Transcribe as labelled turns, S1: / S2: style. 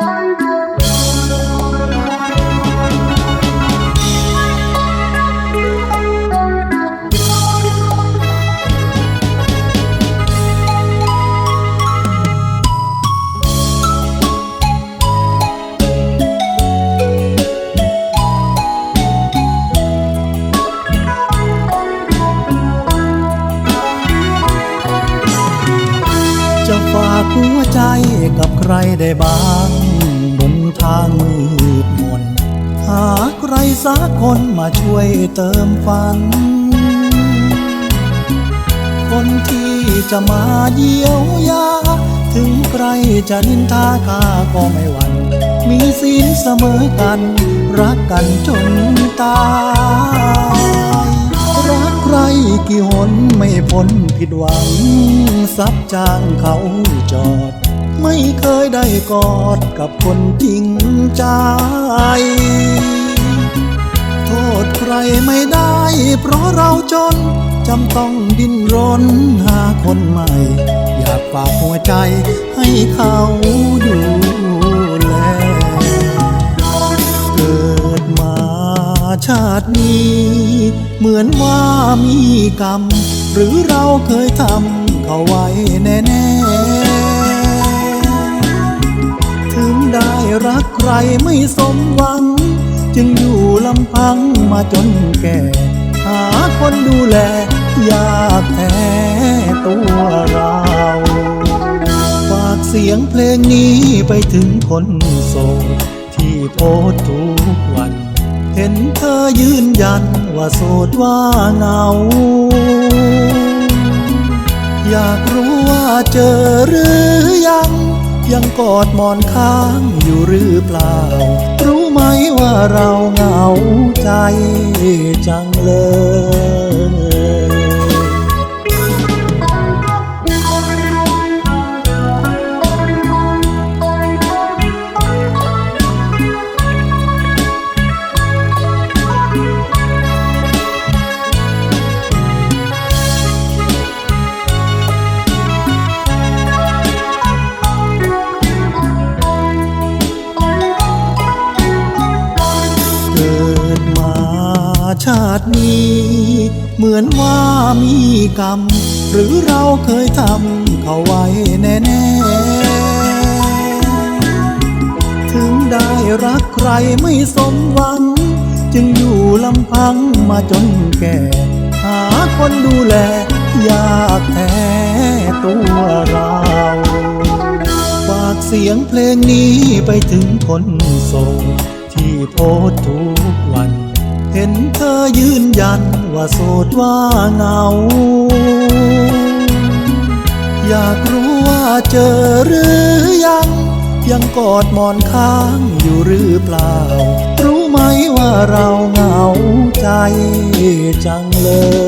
S1: จากหัวใจกับใครได้บ้าง บนทางมืดมน หาใครสักคนมาช่วยเติมฝัน คนที่จะมาเยียวยา ถึงใครจะนินทาข้าก็ไม่หวั่นมีศีลเสมอกัน รักกันจนตาย กี่หนไม่พ้นผิดหวังซับจางเขาจอด ไม่เคยได้กอดกับคนจริงใจ โทษใครไม่ได้ เพราะเราจน จำต้องดิ้นรนหาคนใหม่ อยากฝากหัวใจให้เขาดูแลเกิดมาชาตินี้ เหมือนว่ามีกรรม หรือเราเคยทำเขาไว้แน่ๆ ถึงได้รักใครไม่สมหวัง จึงอยู่ลำพังมาจนแก่ หาคนดูแล ยากแท้ตัวเราฝากเสียงเพลงนี้ไปถึงคนโสดที่โพสต์ทุกวัน เห็นเธอยืนยัน ว่าโสดว่าเหงา อยากรู้ว่าเจอหรือยัง ยังกอดหมอนข้างอยู่หรือเปล่า รู้ไหมว่าเราเหงาใจจังเลยาตินี้ เหมือนว่ามีกรรม หรือเราเคยทำเขาไว้แน่ๆ ถึงได้รักใครไม่สมหวัง จึงอยู่ลำพังมาจนแก่ หาคนดูแล ยากแท้ตัวเราฝากเสียงเพลงนี้ไปถึงคนโสดที่โพสทุกวัน เห็นเธอยืนยันว่าโสดว่าเหงา อยากรู้ว่าเจอหรือยัง ยังกอดหมอนข้างอยู่หรือเปล่า รู้ไหมว่าเราเหงาใจจังเลย